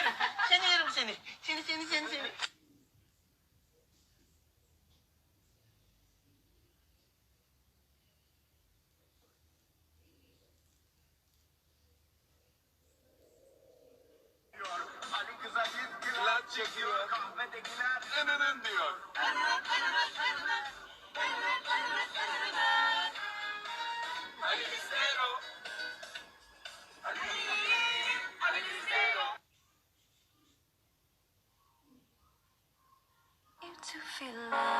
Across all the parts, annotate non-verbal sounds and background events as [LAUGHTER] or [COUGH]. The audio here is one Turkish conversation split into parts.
seni. Seviyorum seni. Seni seni seni seni. çekiyor. Kahvedekiler ınının diyor. 对了。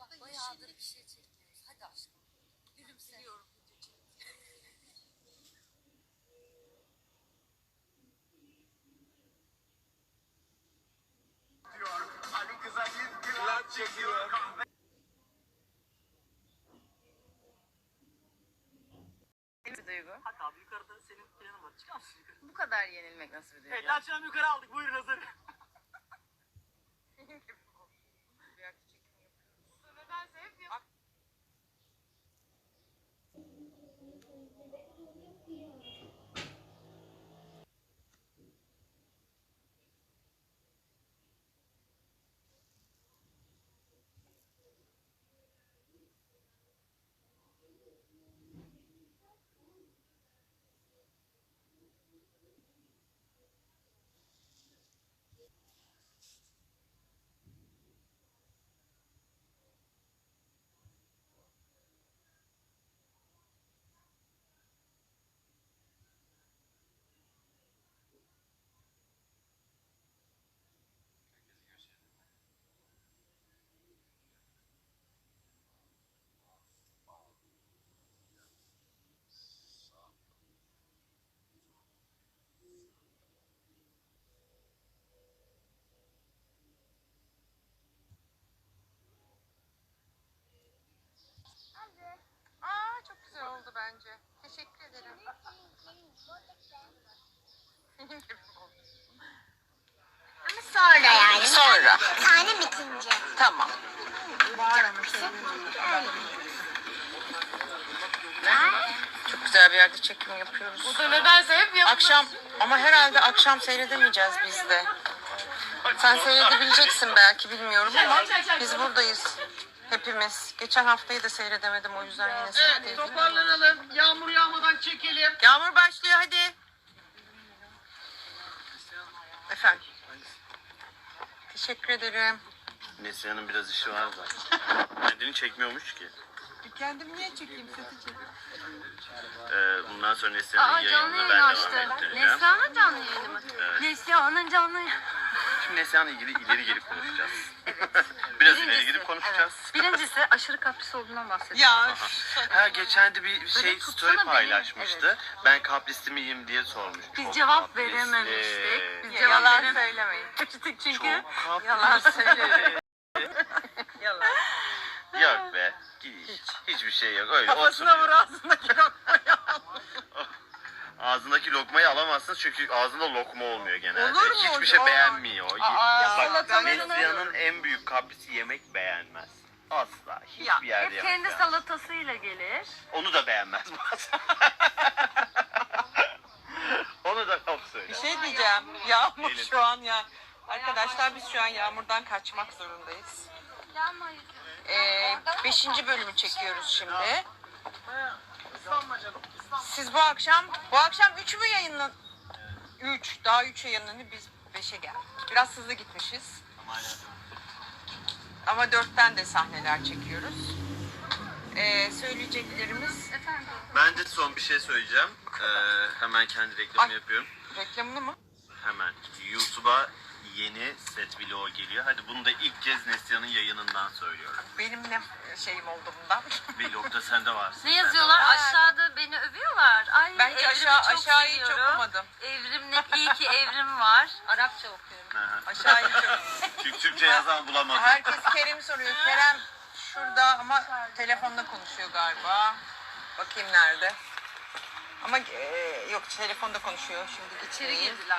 Bak bayağıdır bir şey çekmiyoruz. Hadi aşkım. Gülümse. Biliyorum. diyor. Ali kıza çekiyor. Bir duygu. Abi yukarıda senin planın var. Çıkar mısın yukarı? Bu kadar yenilmek nasıl bir duygu? Evet yukarı aldık. Buyurun hazır. Aa çok güzel oldu bence. Teşekkür ederim. Ama sonra yani. Sonra. Sahne bitince. Tamam. Çok güzel bir yerde çekim yapıyoruz. Bu da nedense hep yapılır. Akşam ama herhalde akşam seyredemeyeceğiz biz de. Sen seyredebileceksin belki bilmiyorum ama biz buradayız. Hepimiz. Geçen haftayı da seyredemedim o yüzden yine seyredeyim. Toparlanalım. Yağmur yağmadan çekelim. Yağmur başlıyor hadi. Efendim. Teşekkür ederim. Neslihan'ın biraz işi var da. Kendini çekmiyormuş ki. Kendim niye çekeyim sesi çekeyim. Ee, bundan sonra Neslihan'ın Aa canlı ben açtı. devam ettireceğim. Neslihan'ın canlı yayını mı? Evet. Neslihan'ın canlı yayını. Şimdi Neslihan'la ilgili ileri gelip konuşacağız. Konuşacağız. [LAUGHS] Birincisi aşırı kapris olduğundan bahsediyor. Ya Ha geçen de bir şey tutsana story beni. paylaşmıştı. Ben kaprisli miyim diye sormuş. Biz Çok cevap kaprisli. verememiştik. Biz cevap yalan verememiştik söylemeyin. [LAUGHS] çünkü. Çok kaprisli. Yalan söylemeyin. [LAUGHS] Yalan. Yok be. Hiç. Hiçbir şey yok. Öyle Kafasına vur ağzındaki lokmayı. Ağzındaki lokmayı alamazsınız çünkü ağzında lokma olmuyor genelde. Olur mu? Hiçbir şey beğenmiyor. Aa, Bak salatanın- en büyük kaprisi yemek beğenmez. Asla. Hiçbir Ya, yerde Hep yemek kendi beğenmez. salatasıyla gelir. Onu da beğenmez bazen. [LAUGHS] Onu da laf Bir söyle. şey diyeceğim. Yağmur Gelin. şu an ya. Arkadaşlar biz şu an yağmurdan kaçmak zorundayız. Ee, beşinci bölümü çekiyoruz şimdi. Siz bu akşam, bu akşam üç mü yayınlan? Üç, daha üç yayınlanıyor biz beşe geldik. Biraz hızlı gitmişiz. Ama dörtten de sahneler çekiyoruz. Ee, söyleyeceklerimiz Ben de son bir şey söyleyeceğim. Ee, hemen kendi reklamımı Ay. yapıyorum. reklamını mı? Hemen. YouTube'a yeni set vlog geliyor. Hadi bunu da ilk kez Neslihan'ın yayınından söylüyorum. Benim ne şeyim oldu bundan? Vlogda sende varsın. Ne yazıyorlar? Aşağıda benim aşağı çok aşağıyı hiç seviyorum. okumadım. Evrimle iyi ki evrim var. Arapça okuyorum. Aha. Aşağıyı çok. Türk Türkçe yazan bulamadım. Herkes Kerem soruyor. Kerem şurada ama telefonda konuşuyor galiba. Bakayım nerede. Ama e, yok telefonda konuşuyor şimdi. İçeri gitmeyin. girdiler.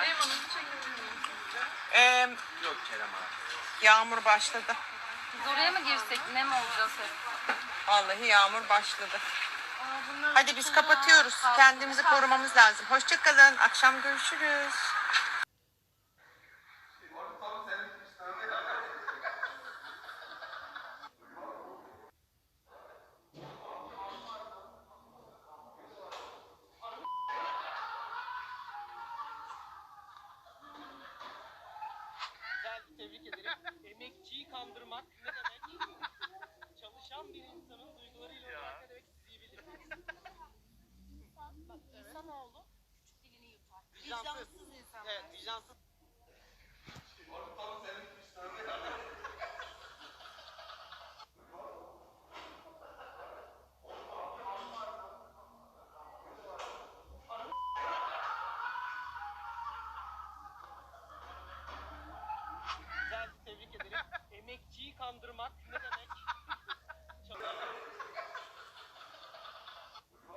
E, Yok Kerem abi. yağmur başladı. Biz oraya mı girsek? Ne mi olacağız hep? Vallahi yağmur başladı. Hadi biz kapatıyoruz. Kendimizi korumamız lazım. Hoşçakalın. Akşam görüşürüz. Tebrik ederim. Emekçiyi kandırmak ne demek? Çalışan bir insanın duygularıyla oynamak ne demek bilirsiniz. İnsanoğlu küçük dilini yutar. Vicdansız insan. Evet, vicdansız. Güzel, tebrik ederim. Emekçiyi kandırmak